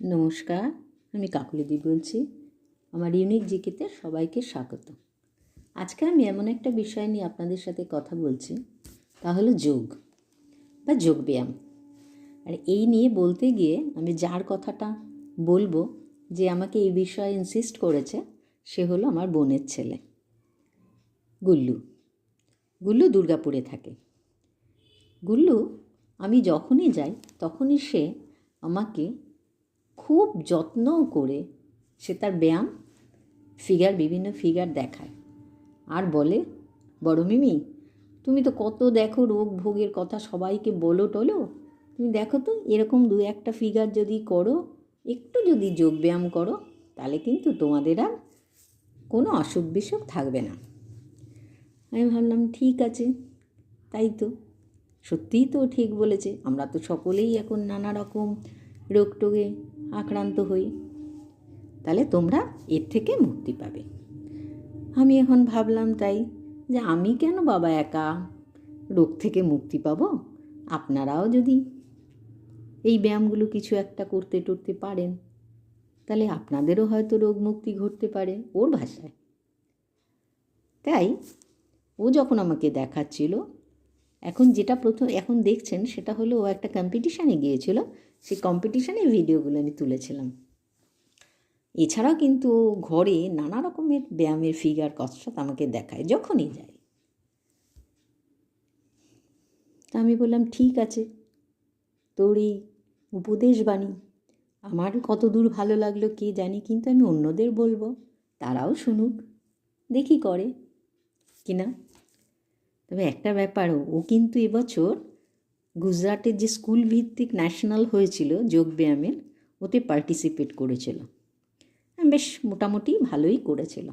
নমস্কার, আমি কাকুলিদি বলছি। আমার ইউনিক জিকেতে সবাইকে স্বাগত। আজকে আমি এমন একটা বিষয় নিয়ে আপনাদের সাথে কথা বলছি, তা হলো যোগ বা যোগব্যায়াম। আর এই নিয়ে বলতে গিয়ে আমি যার কথাটা বলব, যে আমাকে এই বিষয়ে ইনসিস্ট করেছে, সে হলো আমার বোনের ছেলে, গুল্লু। গুল্লু দুর্গাপুরে থাকে। গুল্লু, আমি যখনই যাই, তখনই সে আমাকে খুব যত্ন করে সে তার ব্যায়াম ফিগার বিভিন্ন ফিগার দেখায়। আর বলে, বড় মিমি, তুমি তো কত দেখো রোগ ভোগের কথা সবাইকে বলো টলো। তুমি দেখো তো, এরকম দু একটা ফিগার যদি করো, একটু যদি যোগ ব্যায়াম করো, তাহলে কিন্তু তোমাদের আর কোনো অসুখ বিসুখ থাকবে না। আমি ভাবলাম, ঠিক আছে, তাই তো। সত্যিই তো ঠিক বলেছে। আমরা তো সকলেই এখন নানা রকম রোগ টোগে আক্রান্ত হই, তাহলে তোমরা এর থেকে মুক্তি পাবে। আমি এখন ভাবলাম তাই যে আমি কেন বাবা একা রোগ থেকে মুক্তি পাবো? আপনারাও যদি এই ব্যায়ামগুলো কিছু একটা করতে টরতে পারেন, তাহলে আপনাদেরও হয়তো রোগ মুক্তি ঘটতে পারে ওর ভাষায়। তাই ও যখন আমাকে দেখাচ্ছিল, এখন যেটা প্রথম এখন দেখছেন সেটা হলো ও একটা কম্পিটিশানে গিয়েছিল সেই কম্পিটিশানের ভিডিওগুলো আমি তুলেছিলাম। এছাড়াও কিন্তু ঘরে নানা রকমের ব্যায়ামের ফিগার কসরত আমাকে দেখায়, যখনই যায় তা আমি বললাম, ঠিক আছে, তোর এই উপদেশ বাণী, আমার কত দূর ভালো লাগল কে জানি, কিন্তু আমি অন্যদের বলব, তারাও শুনুক, দেখি করে কিনা তবে একটা ব্যাপারও, ও কিন্তু এবছর গুজরাটের যে স্কুল ভিত্তিক ন্যাশনাল হয়েছিল যোগব্যায়ামের ওতে পার্টিসিপেট করেছিল। বেশ মোটামুটি ভালোই করেছিল।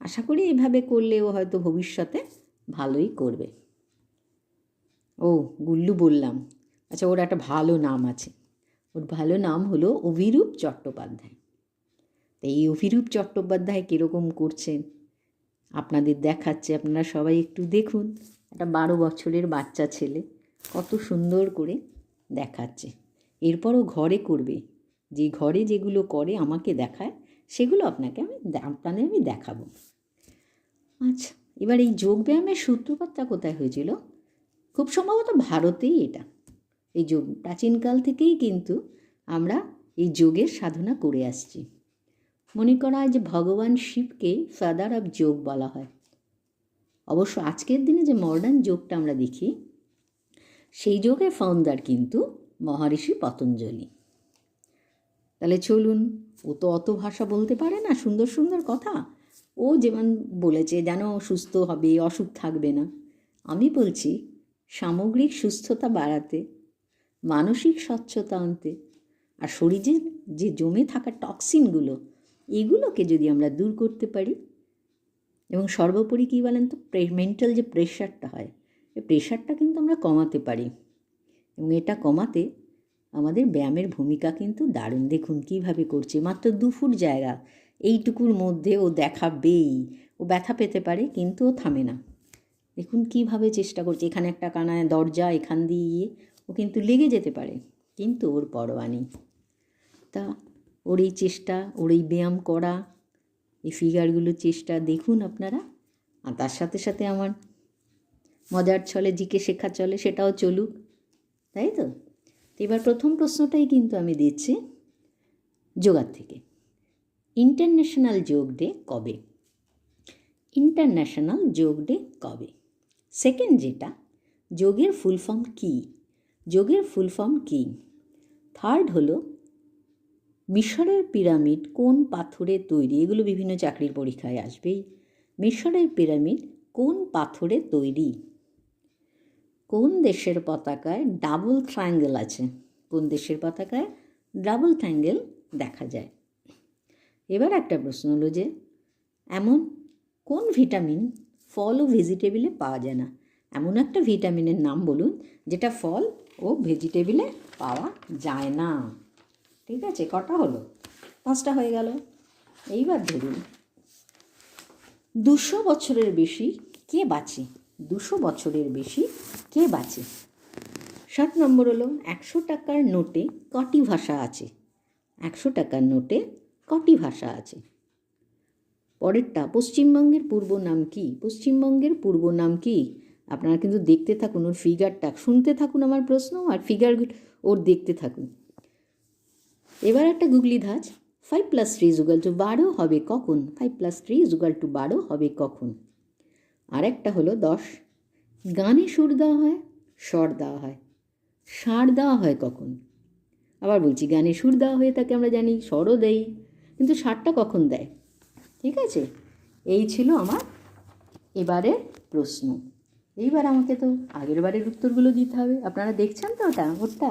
আশা করি এভাবে করলে ও হয়তো ভবিষ্যতে ভালোই করবে। ও, গুল্লু বললাম। আচ্ছা ওর একটা ভালো নাম আছে। ওর ভালো নাম হলো অভিরূপ চট্টোপাধ্যায়। তো এই অভিরূপ চট্টোপাধ্যায় কীরকম করছেন? আপনাদের দেখাচ্ছে, আপনারা সবাই একটু দেখুন। একটা বারো বছরের বাচ্চা ছেলে। কত সুন্দর করে দেখাচ্ছে। এরপরও ঘরে করবে। যে ঘরে যেগুলো করে আমাকে দেখায়, সেগুলো আপনাকে আমি আপনাদের আমি দেখাবো। আচ্ছা এবার এই যোগব্যায়ামের সূত্রপাতটা কোথায় হয়েছিল? খুব সম্ভবত ভারতেই এটা। এই যোগ, প্রাচীনকাল থেকেই কিন্তু আমরা এই যোগের সাধনা করে আসছি। মনে করা হয় যে ভগবান শিবকে ফাদার অফ যোগ বলা হয়। অবশ্য আজকের দিনে যে মডার্ন যোগটা আমরা দেখি সেই যোগের ফাউন্ডার কিন্তু মহর্ষি পতঞ্জলি। তাহলে চলুন, ও তো অত ভাষা বলতে পারে না, সুন্দর সুন্দর কথা। ও যেমন বলেছে, যেন সুস্থ হবে, অসুখ থাকবে না। আমি বলছি, সামগ্রিক সুস্থতা বাড়াতে, মানসিক স্বচ্ছতা আনতে, আর শরীরে যে জমে থাকা টক্সিনগুলো এগুলোকে যদি আমরা দূর করতে পারি, এবং সর্বোপরি কী বলেন তো মেন্টাল যে প্রেশারটা হয় প্রেশারটা কিন্তু আমরা কমাতে পারি। এবং এটা কমাতে আমাদের ব্যায়ামের ভূমিকা কিন্তু দারুণ। দেখুন কীভাবে করছে। মাত্র দু ফুট জায়গা। এইটুকুর মধ্যে ও দেখাবেই। ও ব্যথা পেতে পারে, কিন্তু ও থামে না। দেখুন কীভাবে চেষ্টা করছে। এখানে একটা কানায় দরজা, এখান দিয়ে ও কিন্তু লেগে যেতে পারে, কিন্তু ওর পরোয়া নেই। তা ওর এই চেষ্টা, ওর এই ব্যায়াম করা, এই ফিগারগুলোর চেষ্টা, দেখুন আপনারা। আর তার সাথে সাথে আমার মজার ছলে, জিকে শেখা চলে, সেটাও চলুক, তাই তো? এবার প্রথম প্রশ্নটাই কিন্তু আমি দিচ্ছি যোগার থেকে। ইন্টারন্যাশনাল যোগ ডে কবে? ইন্টারন্যাশনাল যোগ ডে কবে? সেকেন্ড যেটা, যোগের ফুল ফর্ম কী? যোগের ফুল ফর্ম কী? থার্ড হলো, মিশরের পিরামিড কোন পাথরে তৈরি? এগুলো বিভিন্ন চাকরির পরীক্ষায় আসবেই। মিশরের পিরামিড কোন পাথরে তৈরি? কোন দেশের পতাকায় ডাবল ট্রায়াঙ্গেল আছে? কোন দেশের পতাকায় ডাবল ট্রায়াঙ্গেল দেখা যায়? এবার একটা প্রশ্ন হলো যে, এমন কোন ভিটামিন ফল ও ভেজিটেবিলে পাওয়া যায় না? এমন একটা ভিটামিনের নাম বলুন যেটা ফল ও ভেজিটেবিলে পাওয়া যায় না। ঠিক আছে, কটা হলো? পাঁচটা হয়ে গেল। এইবার ধরুন, দুশো বছরের বেশি কে বাঁচে? দুশো বছরের বেশি কে বাঁচে? সাত নম্বর হলো, একশো টাকার নোটে কটি ভাষা আছে? একশো টাকার নোটে কটি ভাষা আছে? পরেরটা, পশ্চিমবঙ্গের পূর্ব নাম কি? পশ্চিমবঙ্গের পূর্ব নাম কি? আপনারা কিন্তু দেখতে থাকুন ওর ফিগারটা শুনতে থাকুন আমার প্রশ্ন আর ফিগার ওর দেখতে থাকুন। এবার একটা googly ধাঁচ। Five plus three equal two বারো হবে কখন? Five plus three equal two বারো হবে কখন? আরেকটা হলো দশ। গানে সুর দেওয়া হয়, স্বর দেওয়া হয়। সার দেওয়া হয় কখন? আবার বলছি, গানে সুর দেওয়া হয়ে থাকে আমরা জানি, স্বরও দেই, কিন্তু সারটা কখন দেয়? ঠিক আছে? এই ছিল আমার এবারের প্রশ্ন। এইবার আমাকে তো আগের বারের উত্তরগুলো দিতে হবে। আপনারা দেখছেন তো ওটা ওটা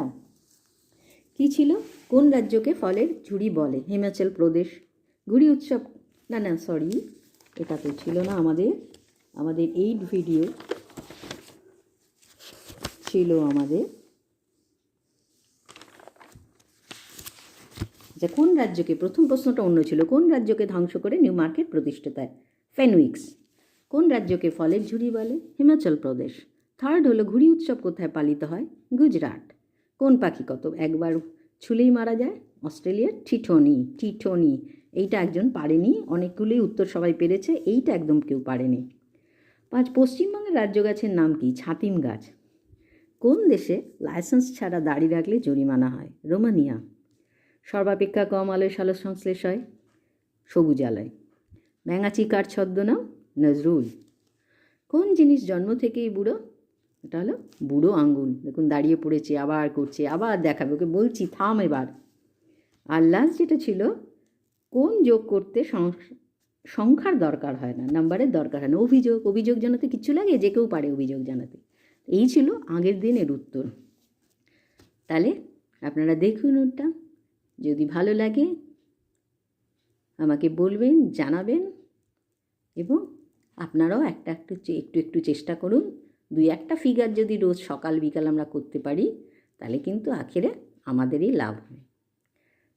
কী ছিল? কোন রাজ্যকে ফলের ঝুড়ি বলে? হিমাচল প্রদেশ। ঘুড়ি উৎসব, না না সরি এটা তো ছিল না আমাদের আমাদের এই ভিডিও ছিল আমাদের যে কোন রাজ্যকে, প্রথম প্রশ্নটা অন্য ছিল, কোন রাজ্যকে ধ্বংস করে নিউ মার্কেট প্রতিষ্ঠিত হয় ফেনউইক্স কোন রাজ্যকে ফলের ঝুড়ি বলে? হিমাচল প্রদেশ। থার্ড হলো ঘুড়ি উৎসব কোথায় পালিত হয়? গুজরাট। কোন পাখি কত? একবার ছুলেই মারা যায়। অস্ট্রেলিয়ার টিটনি টিটনি এইটা একজন পারেনি, অনেকগুলোই উত্তর সবাই পেরেছে, এইটা একদম কেউ পারেনি। পাঁচ পশ্চিমবঙ্গের রাজ্য গাছের নাম কি? ছাতিম গাছ। কোন দেশে লাইসেন্স ছাড়া দাড়ি রাখলে জরিমানা হয়? রোমানিয়া। সর্বাপেক্ষা কম আলোয় সালোক সংশ্লেষ হয়। সবুজ আলোয়। ব্যাঙাচি কার ছদ্মনাম? নজরুল। কোন জিনিস জন্ম থেকেই বুড়ো? এটা হলো বুড়ো আঙ্গুল। দেখুন, দাঁড়িয়ে পড়েছে, আবার করছে, আবার দেখাবে। ওকে বলছি, থাম এবার। আর লাস্ট যেটা ছিল, কোন যোগ করতে সংখ্যার দরকার হয় না নাম্বারের দরকার হয় না। অভিযোগ অভিযোগ জানাতে কিচ্ছু লাগে, যে কেউ পারে অভিযোগ জানাতে। এই ছিল আগের দিনের উত্তর। তাহলে আপনারা দেখুন ওটা। যদি ভালো লাগে, আমাকে বলবেন, জানাবেন এবং আপনারাও একটা একটু একটু একটু চেষ্টা করুন। দুই একটা ফিগার যদি রোজ সকাল, বিকাল আমরা করতে পারি, তাহলে কিন্তু আখেরে আমাদেরই লাভ হয়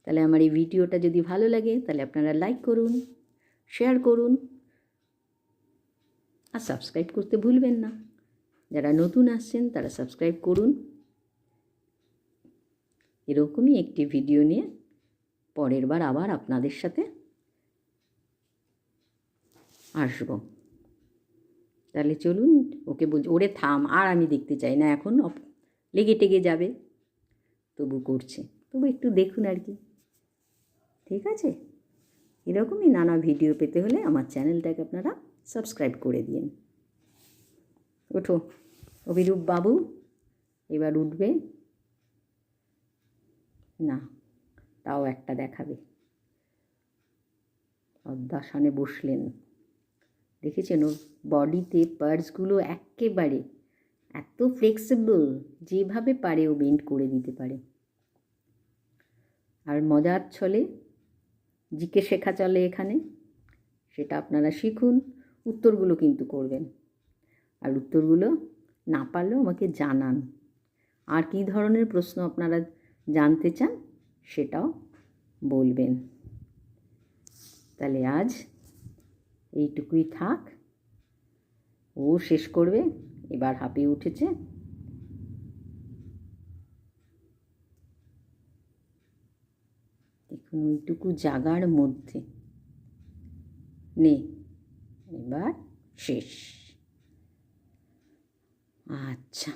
তাহলে আমার এই ভিডিওটা যদি ভালো লাগে, তাহলে আপনারা লাইক করুন। শেয়ার করুন। আর সাবস্ক্রাইব করতে ভুলবেন না। যারা নতুন আসছেন, তারা সাবস্ক্রাইব করুন। এরকমই একটি ভিডিও নিয়ে পরের বার আবার আপনাদের সাথে আসব। তাহলে চলুন, ওকে বলছি ওরে থাম, আর আমি দেখতে চাই না, এখন লেগে টেগে যাবে। তবু করছে। তবু একটু দেখুন আর কি। ঠিক আছে? এরকমই নানা ভিডিও পেতে হলে আমার চ্যানেলটাকে আপনারা সাবস্ক্রাইব করে দিন। ওঠো, অভিরূপ বাবু, এবার উঠবে। না, তাও একটা দেখাবে। পদ্মাসনে বসলেন। দেখেছেন ওর বডিতে পার্সগুলো একেবারে এত ফ্লেক্সিবল যেভাবে পারে ও বেন্ড করে দিতে পারে। আর মজার ছলে জিকে শেখা চলে এখানে। সেটা আপনারা শিখুন, উত্তরগুলো কিন্তু করবেন। আর উত্তরগুলো না পারলেও আমাকে জানান। আর কী ধরনের প্রশ্ন আপনারা জানতে চান, সেটাও বলবেন। তাহলে আজ এইটুকুই থাক। ও শেষ করবে, এবার হাঁপিয়ে উঠেছে। ওইটুকু জাগার মধ্যে। নে এবার শেষ। আচ্ছা।